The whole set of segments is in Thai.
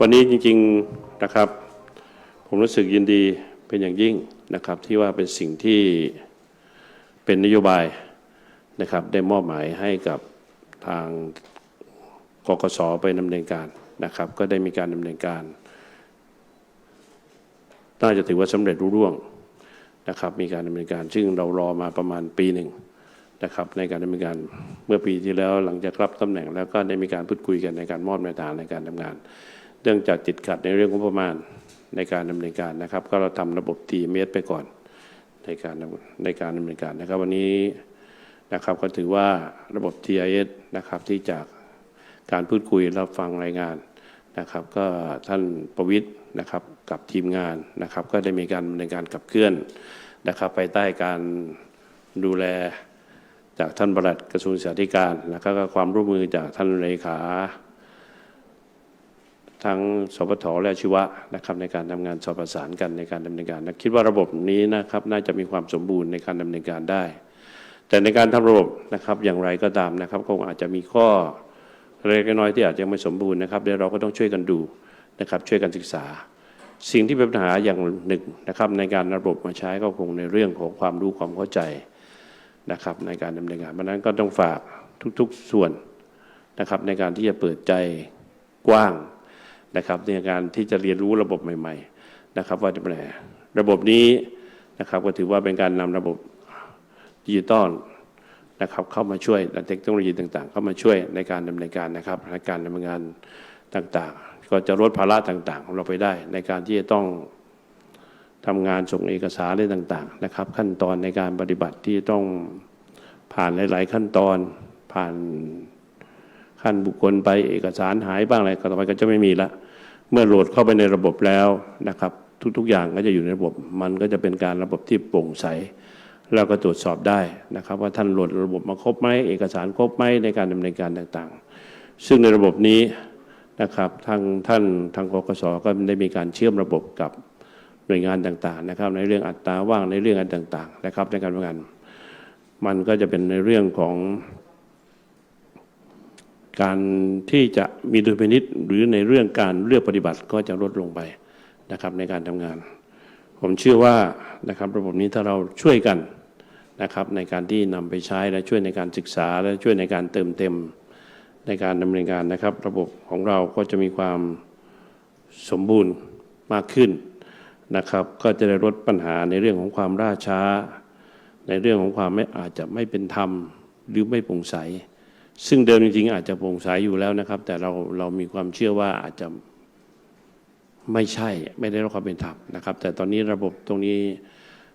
วันนี้จริงๆนะครับ ผมรู้สึกยินดีเป็นอย่างยิ่งนะครับที่ว่าเป็นสิ่งที่เป็นนโยบายนะครับได้มอบหมายให้กับทางกกสไปดำเนินการนะครับ ก็ได้มีการดำเนินการน่าจะถือว่าสำเร็จรุ่ร่วงนะครับ มีการดำเนินการซึ่งเรารอมาประมาณปีหนึ่ง นะครับในการดำเนินการเมื่อปีที่แล้วหลังจากรับตำแหน่งแล้วก็ได้มีการพูดคุยกันในการมอบแนวทางในการทำงาน เนื่องจากติดขัดในเรื่องงบประมาณในการดำเนินการนะครับ ก็เราทำระบบ TMS ไปก่อนในการในการดำเนินการนะครับวันนี้นะครับก็ถือว่าระบบ TIS นะครับที่จากการพูดคุยรับฟังรายงานนะครับ ก็ท่านประวิทย์นะครับกับทีมงานนะครับ ก็ได้มีการดำเนินการขับเคลื่อนนะครับภายใต้การดูแล จากท่านบรัดกระทรวงศึกษาธิการ แล้วก็ความร่วมมือจากท่านเลขาทั้งสปทและชีวะนะครับในการทำงานสอบประสานกันในการดำเนินการนะคิดว่าระบบนี้นะครับน่าจะมีความสมบูรณ์ในการดำเนินการได้ แต่ในการทำระบบนะครับอย่างไรก็ตามนะครับคงอาจจะมีข้อเล็กน้อยที่อาจจะไม่สมบูรณ์นะครับเดี๋ยวเราก็ต้องช่วยกันดูนะครับช่วยกันศึกษา สิ่งที่เป็นปัญหาอย่างหนึ่งนะครับในการระบบมาใช้ก็คงในเรื่องของความรู้ความเข้าใจ นะครับในการดำเนินงานเพราะนั้นก็ต้องฝากทุกๆส่วนนะครับในการที่จะเปิดใจกว้างนะครับในการที่จะเรียนรู้ระบบใหม่ ๆนะครับ ว่าจะเป็นไงระบบนี้นะครับก็ถือว่าเป็นการนำระบบดิจิตอลนะครับเข้ามาช่วยและเทคโนโลยีต่างๆ เข้ามาช่วยในการดำเนินการนะครับในการดำเนินงานต่างๆ ก็จะลดภาระต่างๆ ของเราไปได้ ในการที่จะต้อง ทำงานส่งเอกสารอะไรต่างๆนะครับ ขั้นตอนในการปฏิบัติที่ต้องผ่านหลาย ๆ ขั้นตอนผ่านขั้นบุคคลไปเอกสารหายบ้างอะไรก็ต่อไปก็จะไม่มีละ เมื่อโหลดเข้าไปในระบบแล้วนะครับ ทุกๆอย่างก็จะอยู่ในระบบ มันก็จะเป็นการระบบที่โปร่งใสแล้วก็ตรวจสอบได้นะครับ ว่าท่านโหลดระบบมาครบไหมเอกสารครบไหมในการดำเนินการต่างๆ ซึ่งในระบบนี้นะครับทางท่านทางกกสก็ได้มีการเชื่อมระบบกับ หน่วยงานต่างๆนะครับ ในเรื่องอัตราว่างในเรื่องอะไรต่างๆ นะครับในการทำงานมันก็จะเป็นในเรื่องของ การที่จะมีดุลพินิษหรือในเรื่องการเลือกปฏิบัติก็จะลดลงไปนะครับในการทำงาน ผมเชื่อว่านะครับระบบนี้ถ้าเราช่วยกันนะครับในการที่นำไปใช้และช่วยในการศึกษา และช่วยในการเติมเต็มในการดำเนินการนะครับ ระบบของเราก็จะมีความสมบูรณ์มากขึ้น นะครับ ก็จะได้ลดปัญหาในเรื่องของความล่าช้า ในเรื่องของความไม่อาจจะไม่เป็นธรรมหรือไม่โปร่งใส ซึ่งเดิมจริงๆอาจจะโปร่งใสอยู่แล้วนะครับ แต่เราเรามีความเชื่อว่าอาจจะไม่ใช่ไม่ได้รับความเป็นธรรมนะครับ แต่ตอนนี้ระบบตรงนี้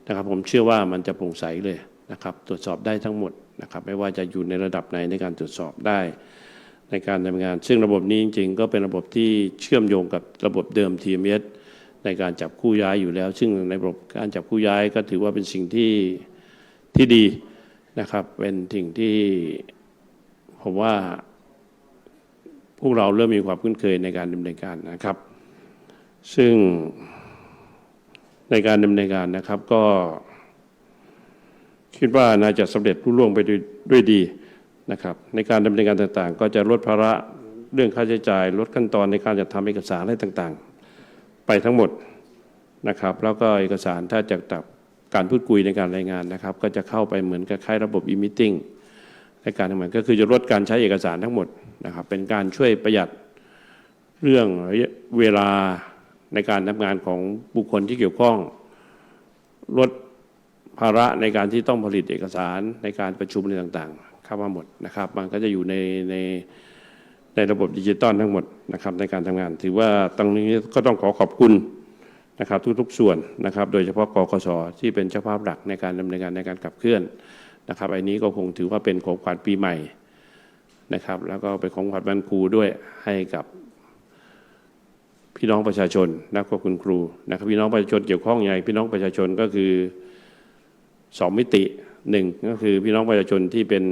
นะครับ ผมเชื่อว่ามันจะโปร่งใสเลยนะครับ ตรวจสอบได้ทั้งหมดนะครับ ไม่ว่าจะอยู่ในระดับไหนในการตรวจสอบได้ในการดำเนินงาน ซึ่งระบบนี้จริง ๆ ก็เป็นระบบที่เชื่อมโยงกับระบบเดิม TMS ในการจับคู่ย้ายอยู่แล้ว ซึ่งในระบบการจับคู่ย้ายก็ถือว่าเป็นสิ่งที่ที่ดีนะครับ เป็นสิ่งที่ผมว่าพวกเราเริ่มมีความคุ้นเคยในการดำเนินการนะครับ ซึ่งในการดำเนินการนะครับก็คิดว่าน่าจะสำเร็จรุ่ล่วงไปด้วยด้วยดีนะครับ ในการดำเนินการต่างๆ ก็จะลดภาระเรื่องค่าใช้จ่าย ลดขั้นตอนในการจัดทำเอกสารอะไรต่างๆ ไปทั้งหมดนะครับ แล้วก็เอกสารถ้าจากตับการพูดคุยในการรายงานนะครับ ก็จะเข้าไปเหมือนกับคล้ายระบบ e-meeting ในการทำงานก็คือจะลดการใช้เอกสารทั้งหมดนะครับ เป็นการช่วยประหยัดเรื่องเวลาในการทำงานของบุคคลที่เกี่ยวข้อง ลดภาระในการที่ต้องผลิตเอกสารในการประชุมอะไรต่างๆ เข้ามาหมดนะครับ มันก็จะอยู่ในใน ในระบบดิจิตอลทั้งหมดนะครับในการทำงาน ถือว่าตรงนี้ก็ต้องขอขอบคุณนะครับทุกๆส่วนนะครับ โดยเฉพาะกกสที่เป็นเจ้าภาพหลักในการดำเนินงานในการขับเคลื่อนนะครับอันนี้ก็คงถือว่าเป็นของขวัญปีใหม่นะครับ แล้วก็เป็นของขวัญวันครูด้วยให้กับพี่น้องประชาชนและก็คุณครูนะครับพี่น้องประชาชนเกี่ยวข้องยังไงพี่น้องประชาชนก็คือสองมิติหนึ่งก็คือพี่น้องประชาชนที่เป็น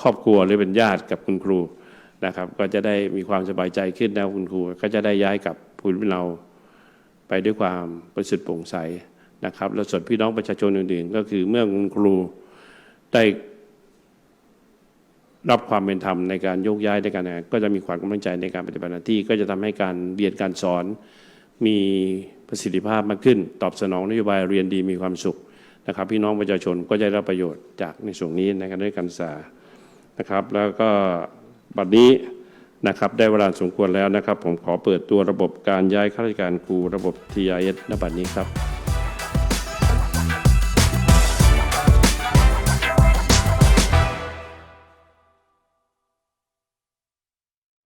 ครอบครัวหรือเป็นญาติกับคุณครู นะครับ ก็จะได้มีความสบายใจขึ้นแล้วคุณครู ก็จะได้ย้ายกับภูมิเราไปด้วยความประสิทธิ์โปร่งใสนะครับ แล้วส่วนพี่น้องประชาชนอื่นๆ ก็คือเมื่อคุณครูได้รับความเป็นธรรมในการโยกย้ายในการงานก็จะมีความกำลังใจในการปฏิบัติหน้าที่ ก็จะทำให้การเรียนการสอนมีประสิทธิภาพมากขึ้น ตอบสนองนโยบายเรียนดีมีความสุขนะครับ พี่น้องประชาชนก็จะได้รับประโยชน์จากในส่วนนี้ในการเรียนการศึกษานะครับ แล้วก็ บัดนี้นะครับได้เวลาสมควรแล้วนะครับ ผมขอเปิดตัวระบบการย้ายข้าราชการครูระบบ TIS ณบัดนี้ครับ